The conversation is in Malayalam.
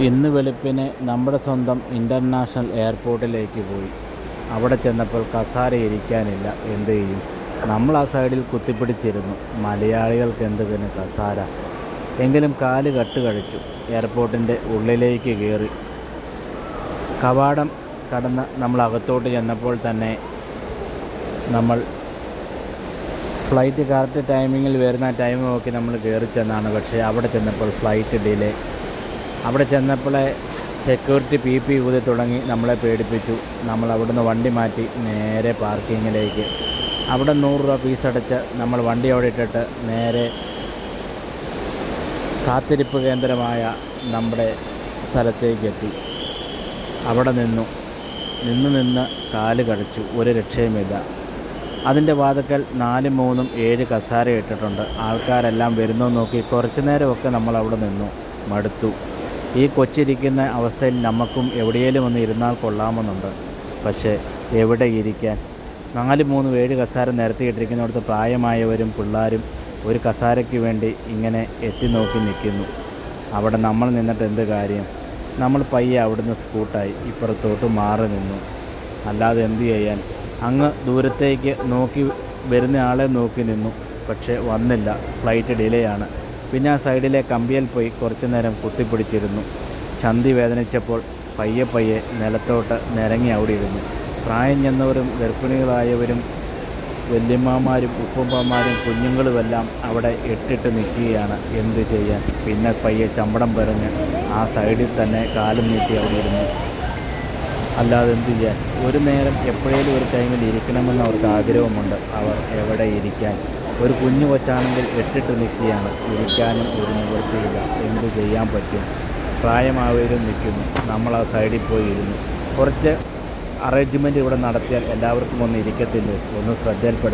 ഇന്ന് വെളുപ്പിനെ നമ്മുടെ സ്വന്തം ഇന്റർനാഷണൽ എയർപോർട്ടിലേക്ക് പോയി. അവിടെ ചെന്നപ്പോൾ കസാര ഇരിക്കാനില്ല എന്ത് ചെയ്യും? നമ്മൾ ആ സൈഡിൽ കുത്തിപ്പിടിച്ചിരുന്നു മലയാളികൾക്ക് എന്ത് പിന്നെ കസാര? എങ്കിലും കാൽ കട്ട് കഴിച്ചു എയർപോർട്ടിന്റെ ഉള്ളിലേക്ക് കയറി കവാടം കടന്ന് നമ്മൾ അകത്തോട്ട് ചെന്നപ്പോൾ തന്നെ നമ്മൾ ഫ്ലൈറ്റ് കറക്റ്റ് ടൈമിങ്ങിൽ വരുന്ന ടൈം നോക്കി നമ്മൾ കയറി ചെന്നാണ്. പക്ഷേ അവിടെ ചെന്നപ്പോൾ ഫ്ലൈറ്റ് ഡിലേ അവിടെ ചെന്നപ്പോഴേ സെക്യൂരിറ്റി പി പി ഊതി തുടങ്ങി നമ്മളെ പേടിപ്പിച്ചു. നമ്മൾ അവിടുന്ന് വണ്ടി മാറ്റി നേരെ പാർക്കിങ്ങിലേക്ക്. അവിടെ നൂറ് രൂപ ഫീസ് അടച്ച് നമ്മൾ വണ്ടി അവിടെ ഇട്ടിട്ട് നേരെ കാത്തിരിപ്പ് കേന്ദ്രമായ നമ്മുടെ സ്ഥലത്തേക്ക് എത്തി. അവിടെ നിന്നു. നിന്ന് നിന്ന് കാൽ കടിച്ചു. ഒരു രക്ഷയുമില്ല അതിന്റെ വാതുക്കൽ നാല് മൂന്നും ഏഴ് കസാര ഇട്ടിട്ടുണ്ട്. ആൾക്കാരെല്ലാം വരുന്നു നോക്കി കുറച്ചു നേരമൊക്കെ നമ്മൾ അവിടെ നിന്നു. മടുത്തു. ഈ കൊച്ചിരിക്കുന്ന അവസ്ഥയിൽ നമുക്കും എവിടെയെങ്കിലും ഒന്ന് ഇരുന്നാൽ കൊള്ളാമെന്നുണ്ട്. പക്ഷേ എവിടെ ഇരിക്കാൻ? നാല് മൂന്ന് ഏഴ് കസാര നിരത്തിയിട്ടിരിക്കുന്നിടത്ത് പ്രായമായവരും പിള്ളേരും ഒരു കസാരയ്ക്ക് വേണ്ടി ഇങ്ങനെ എത്തി നോക്കി നിൽക്കുന്നു. അവിടെ നമ്മൾ നിന്നിട്ട് എന്ത് കാര്യം? നമ്മൾ പയ്യെ അവിടുന്ന് സ്കൂട്ടായി ഇപ്പുറത്തോട്ട് മാറി നിന്നു. അല്ലാതെ എന്ത് ചെയ്യാൻ? അങ്ങ് ദൂരത്തേക്ക് നോക്കി വരുന്ന ആളെ നോക്കി നിന്നു. പക്ഷേ വന്നില്ല. ഫ്ലൈറ്റ് ഡിലേ ആണ്. പിന്നെ ആ സൈഡിലെ കമ്പിയിൽ പോയി കുറച്ചു നേരം കുത്തിപ്പിടിച്ചിരുന്നു. ചന്തി വേദനിച്ചപ്പോൾ പയ്യെ പയ്യെ നിലത്തോട്ട് നിരങ്ങി അവിടെ ഇരുന്നു പ്രായം ചെന്നവരും ഗർഭിണികളായവരും വല്യമ്മമാരും ഉപ്പുമ്മമാരും കുഞ്ഞുങ്ങളുമെല്ലാം അവിടെ ഇട്ടിട്ട് നിൽക്കുകയാണ്. എന്ത് ചെയ്യാൻ? പിന്നെ പയ്യെ ചമ്പടം പറഞ്ഞ് ആ സൈഡിൽ തന്നെ കാലും നീട്ടി അവിടെ ഇരുന്നു അല്ലാതെ എന്ത് ചെയ്യാൻ? ഒരു നേരം എപ്പോഴേലും ഒരു ടൈമിൽ ഇരിക്കണമെന്ന് അവർക്ക് ആഗ്രഹമുണ്ട്. അവർ എവിടെ ഇരിക്കാൻ? ഒരു കുഞ്ഞു കൊച്ചാണെങ്കിൽ എട്ടിട്ട് നിൽക്കുകയാണ്. ഇരിക്കാനും ഒരു നിവൃത്തിയില്ല. എന്ത് ചെയ്യാൻ പറ്റും? പ്രായമാവരും നിൽക്കുന്നു. നമ്മൾ ആ സൈഡിൽ പോയി ഇരുന്നു. കുറച്ച് അറേഞ്ച്മെന്റ് ഇവിടെ നടത്തിയാൽ എല്ലാവർക്കും ഒന്ന് ഇരിക്കത്തില്ലേ? ഒന്ന് ശ്രദ്ധയിൽപ്പെടുത്തും